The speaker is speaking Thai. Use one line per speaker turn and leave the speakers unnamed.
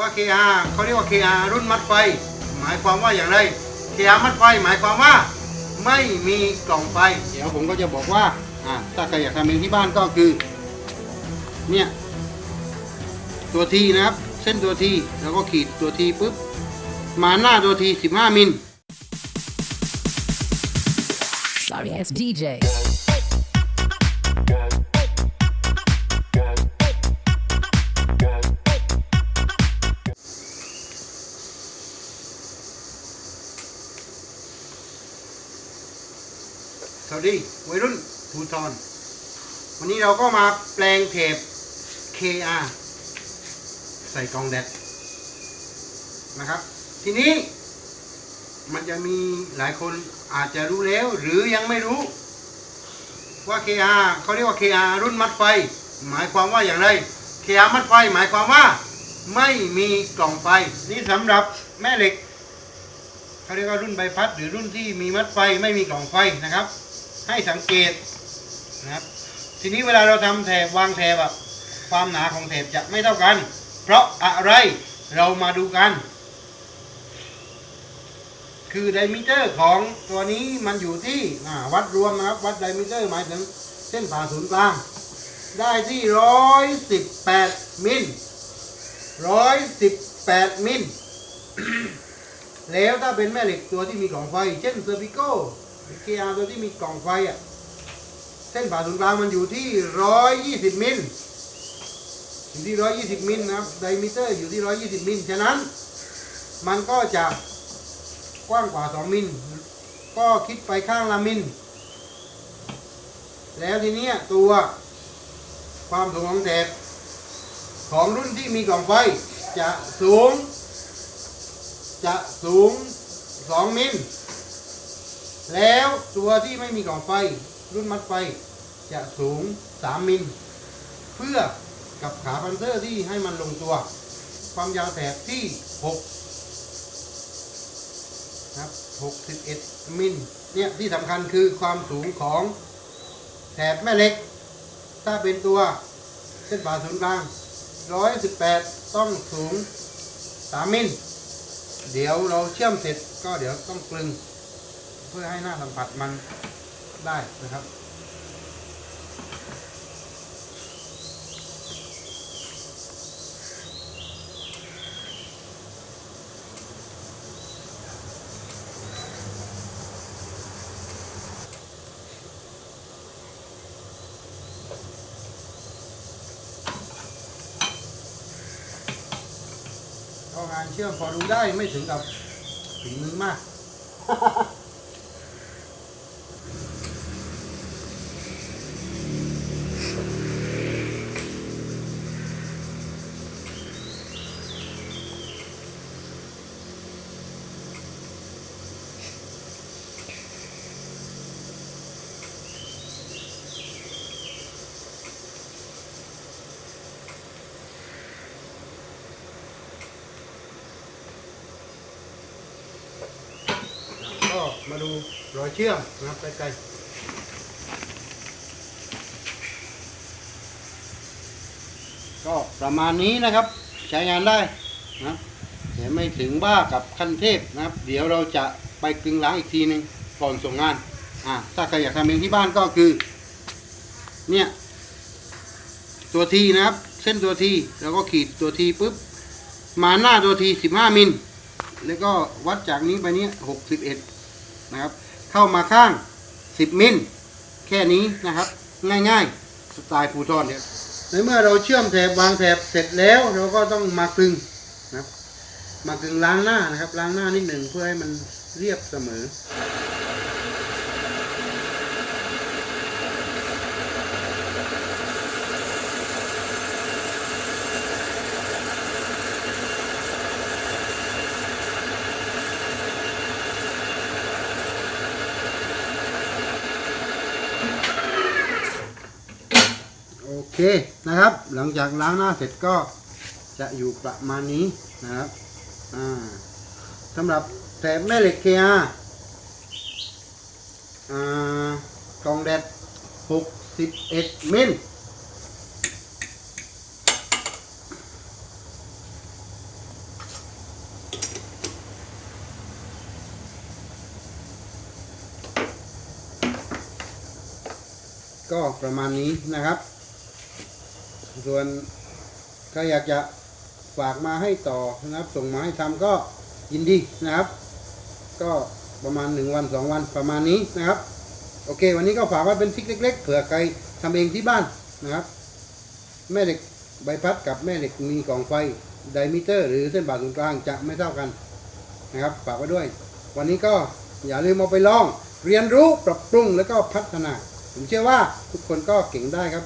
ว่า KR เขาเรียกว่า KR รุ่นมัดไฟ หมายความว่าอย่างไร KR มัดไฟหมายความว่าไม่มีกล่องไฟ เดี๋ยวผมก็จะบอกว่าอ่าถ้าใครอยากทำเองที่บ้านก็คือเนี่ยตัวทีนะครับ เส้นตัวทีแล้วก็ขีดตัวทีปุ๊บมาหน้าตัวที 15 มิล
Sorry ass DJ.
สวัสดีวัยรุ่นภูทรวันนี้เราก็มาแปลงเทป KR ใส่กล่องแดดนะครับ ทีนี้ มันจะมีหลายคนอาจจะรู้แล้ว หรือยังไม่รู้ ว่า KR เขาเรียกว่า KR รุ่นมัดไฟ หมายความว่าอย่างไร KR มัดไฟ หมายความว่าไม่มีกล่องไฟ นี่สำหรับแม่เหล็กเขาเรียกว่ารุ่นใบพัด หรือรุ่นที่มีมัดไฟไม่มีกล่องไฟนะครับ ให้สังเกตนะครับ ทีนี้เวลาเราทำแถบวางแถบอะความหนาของแถบจะไม่เท่ากัน เพราะอะไรเรามาดูกัน คือไดมิเตอร์ของตัวนี้มันอยู่ที่วัดรวมนะครับ วัดไดมิเตอร์หมายถึงเส้นผ่าศูนย์กลาง ได้ที่ร้อยสิบแปดมิลร้อยสิบแปดมิลแล้วถ้าเป็นแม่เหล็กตัวที่มีกล่องไฟ เช่นเซอร์พิโก เกียร์ตัวที่มีกล่องไฟอะ เส้นผ่าศูนย์กลางมันอยู่ที่ร้อยยี่สิบมิล อยู่ที่ร้อยยี่สิบมิลนะครับ ไดมิเตอร์อยู่ที่ร้อยยี่สิบมิล ฉะนั้น มันก็จะกว้างกว่าสองมิล ก็คิดไปข้างละมิล แล้วทีเนี้ยตัวความสูงของแถบของรุ่นที่มีกล่องไฟจะสูง จะสูง 2 มิล แล้วตัวที่ไม่มีกล่องไฟรุ่นมัดไฟจะสูง 3 มิล เพื่อกับขาพันเตอร์ที่ให้มันลงตัว ความยาวแถบที่6นะครับ 61 มิล เนี่ยที่สำคัญคือความสูงของแถบแม่เหล็ก ถ้าเป็นตัวเส้นผ่าศูนย์กลาง 118 ต้องสูง 3 มิล เดี๋ยวเราเชื่อมเสร็จก็เดี๋ยวต้องกลึง เพื่อให้หน้าสัมผัสมันได้นะครับ ก็งานเชื่อมพอดูได้ไม่ถึงกับฝีมือมาก ก็ มาดูรอยเชื่อมนะครับใกล้ๆก็ประมาณนี้นะครับ ใช้งานได้นะแต่ไม่ถึงบ้ากับขั้นเทพนะครับ เดี๋ยวเราจะไปกึงล้างอีกทีหนึ่งก่อนส่งงานอ่าถ้าใครอยากทำเองที่บ้านก็คือ เนี่ย ตัวทีนะครับ เส้นตัวทีแล้วก็ขีดตัวทีปุ๊บ มาหน้าตัวที15มิลแล้วก็วัดจากนี้ไปนี้61 นะครับ เข้ามาข้าง 10 มิลแค่นี้นะครับ ง่ายๆ สไตล์ฟูทอนเนี่ยในเมื่อเราเชื่อมแถบวางแถบเสร็จแล้วเราก็ต้องมากลึงนะครับมากลึงล้างหน้านะครับ ล้างหน้านิดหนึ่งเพื่อให้มันเรียบเสมอ คนะครับ หลังจากล้างหน้าเสร็จก็จะอยู่ประมาณนี้นะครับสำหรับแถบแม่เหล็กเกียร์กล่องแดด 61 มิลก็ประมาณนี้นะครับ ส่วนใครอยากจะฝากมาให้ต่อนะครับ ส่งมาให้ทำก็ยินดีนะครับ ก็ประมาณ 1 วัน 2 วันประมาณนี้นะครับ โอเค วันนี้ก็ฝากไว้เป็นทริกเล็ก ๆ เผื่อใครทำเองที่บ้านนะครับ แม่เหล็กใบพัดกับแม่เหล็กมีกล่องไฟไดมิเตอร์ หรือเส้นผ่าศูนย์กลางจะไม่เท่ากันนะครับฝากไว้ด้วย วันนี้ก็อย่าลืมเอาไปลอง เรียนรู้ปรับปรุงแล้วก็พัฒนา ผมเชื่อว่าทุกคนก็เก่งได้ครับ